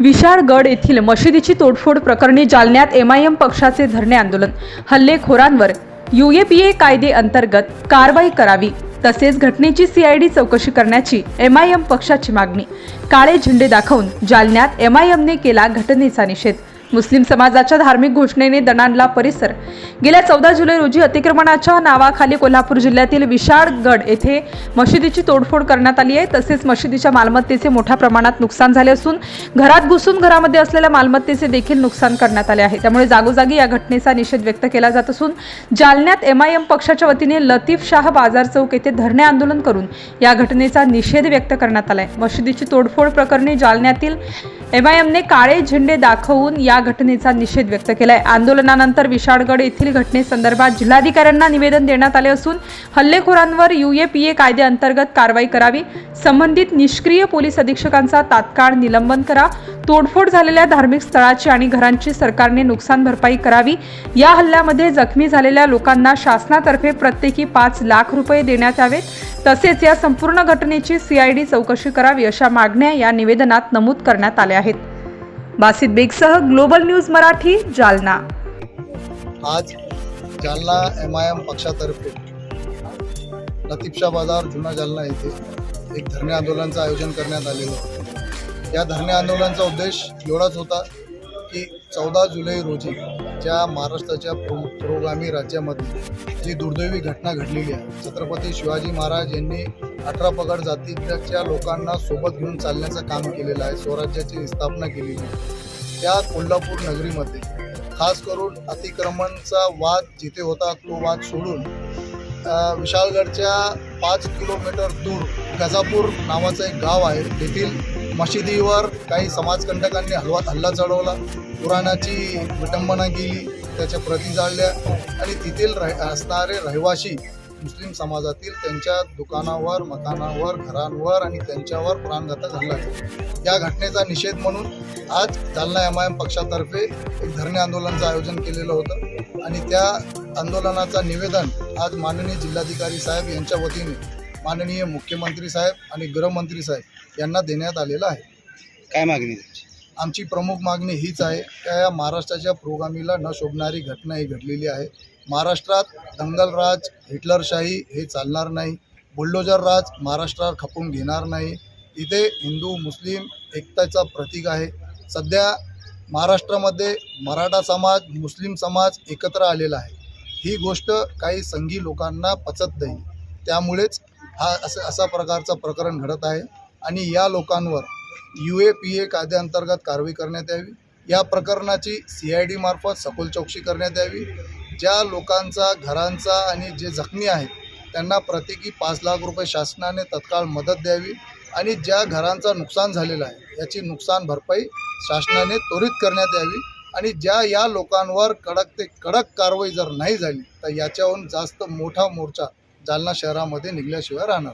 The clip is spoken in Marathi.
विशाळगड येथील मशिदीची तोडफोड प्रकरणी जालन्यात एमआयएम पक्षाचे धरणे आंदोलन. हल्लेखोरांवर युएपीए कायदे अंतर्गत कारवाई करावी तसेच घटनेची सीआयडी चौकशी करण्याची एमआयएम पक्षाची मागणी. काळे झेंडे दाखवून जालन्यात एमआयएमने केला घटनेचा निषेध. मुस्लिम समाजाच्या धार्मिक घोषणेने दणाणला परिसर. गेल्या चौदा जुलै रोजी अतिक्रमणाच्या नावाखाली कोल्हापूर जिल्ह्यातील विशाळगड येथे मशिदीची तोडफोड करण्यात आली आहे. तसेच मशिदीच्या मालमत्तेचे मोठ्या प्रमाणात नुकसान झाले असून घरात घुसून घरामध्ये असलेल्या मालमत्तेचे देखील नुकसान करण्यात आले आहे. त्यामुळे जागोजागी या घटनेचा निषेध व्यक्त केला जात असून जालन्यात एमआयएम पक्षाच्या वतीने लतीफ शाह बाजार चौक येथे धरणे आंदोलन करून या घटनेचा निषेध व्यक्त करण्यात आला आहे मशिदीची तोडफोड प्रकरणी जालन्यातील एमआयएमने काळे झेंडे दाखवून या या घटनेचा निषेध व्यक्त केलाय. आंदोलनानंतर विशाळगड येथील घटनेसंदर्भात जिल्हाधिकाऱ्यांना निवेदन देण्यात आले असून हल्लेखोरांवर युएपीए कायद्याअंतर्गत कारवाई करावी संबंधित निष्क्रिय पोलीस अधीक्षकांचा तात्काळ निलंबन करा तोडफोड झालेल्या धार्मिक स्थळाची आणि घरांची सरकारने नुकसान भरपाई करावी या हल्ल्यामध्ये जखमी झालेल्या लोकांना शासनातर्फे प्रत्येकी पाच लाख रुपये देण्यात यावेत. तसेच या संपूर्ण घटनेची सीआयडी चौकशी करावी अशा मागण्या या निवेदनात नमूद करण्यात आल्या आहेत. बासित बेगसह ग्लोबल न्यूज मराठी जालना. आज जालना एम आय एम पक्षातर्फे लतीफशा बाजार जुना जालना येथे एक धरणे आंदोलनाचं आयोजन करण्यात आलेलं या धरणे आंदोलनाचा उद्देश एवढाच होता की चौदा जुलै रोजी ज्या महाराष्ट्राच्या प्रो पुरोगामी राज्यामध्ये जी दुर्दैवी घटना घडलेली आहे छत्रपती शिवाजी महाराज यांनी अठरा पगड जातीच्या लोकांना सोबत घेऊन चालण्याचं काम केलेलं आहे स्वराज्याची स्थापना केलेली आहे. त्या कोल्हापूर नगरीमध्ये खास करून अतिक्रमणचा वाद जिथे होता तो वाद सोडून विशाळगडच्या पाच किलोमीटर दूर गजापूर नावाचं एक गाव आहे तेथील मशिदीवर काही समाजकंटकांनी हलवात हल्ला चढवला पुराणाची विटंबना केली त्याच्या प्रती जाळल्या आणि तेथील रह असणारे रहिवासी मुस्लिम समाजातील त्यांच्या दुकानावर मकानावर घरांवर आणि त्यांच्यावर प्राणघातक हल्ला या घटनेचा निषेध म्हणून आज जालना एम आय एम पक्षातर्फे एक धरणे आंदोलनाचं आयोजन केलेलं होतं आणि त्या आंदोलनाचा निवेदन आज माननीय जिल्हाधिकारी साहेब यांच्या वतीने माननीय मुख्यमंत्री साहेब आणि गृहमंत्री साहेब यांना देण्यात आलेलं आहे. काय मागणी? आमची प्रमुख मागणी हीच आहे की या महाराष्ट्राच्या पुरोगामीला न शोभणारी घटना ही घडलेली आहे. महाराष्ट्रात दंगलराज हिटलरशाही हे चालणार नाही. बुलडोजर राज महाराष्ट्रावर खपून घेणार नाही. इथे हिंदू मुस्लिम एकतेचा प्रतीक आहे. सध्या महाराष्ट्रामध्ये मराठा समाज मुस्लिम समाज एकत्र आलेला आहे. ही गोष्ट काही संघी लोकांना पचत नाही. त्यामुळेच हा असं असा प्रकारचं प्रकरण घडत आहे. आणि या लोकांवर यू ए पी ए कायद्याअंतर्गत कारवाई करण्यात यावी. या प्रकरणाची सी आय डी मार्फत सखोल चौकशी करण्यात यावी. ज्या लोकांचा घरांचा आणि जे जखमी आहेत त्यांना प्रत्येकी पाच लाख रुपये शासनाने तत्काळ मदत द्यावी आणि ज्या घरांचा नुकसान झालेलं आहे याची नुकसान भरपाई शासनाने त्वरित करण्यात यावी आणि ज्या या लोकांवर कडक ते कडक कारवाई जर नाही झाली तर याच्याहून जास्त मोठा मोर्चा जालना शहरामध्ये निघल्याशिवाय राहणार.